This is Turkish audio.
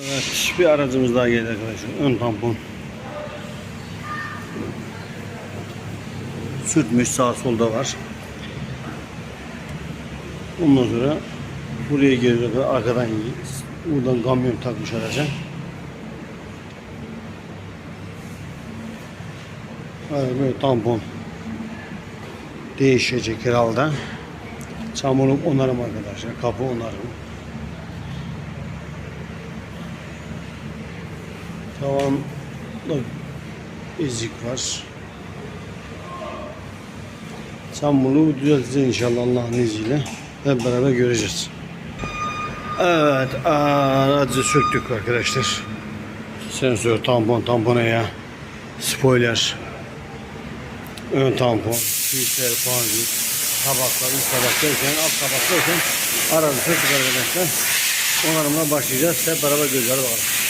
Evet, bir aracımız daha geldi arkadaşlar. Ön tampon. Sürtmüş sağ solda var. Ondan sonra buraya geliyor arkadan buradan kamyon takmış araca. Evet, böyle tampon değişecek herhalde. Çamurluk onarım arkadaşlar. Kapı onarım. Tavanda ezik var. Çamurluğu düzelteceğiz inşallah Allah'ın izniyle. Hep beraber göreceğiz. Evet, aracı söktük arkadaşlar. Sensör, tampon, tamponaya, spoiler, ön tampon, filtreler, panjur, tabaklar, üst tabak alt tabak derken aracı söktük arkadaşlar. Onarımla başlayacağız. Hep beraber göreceğiz.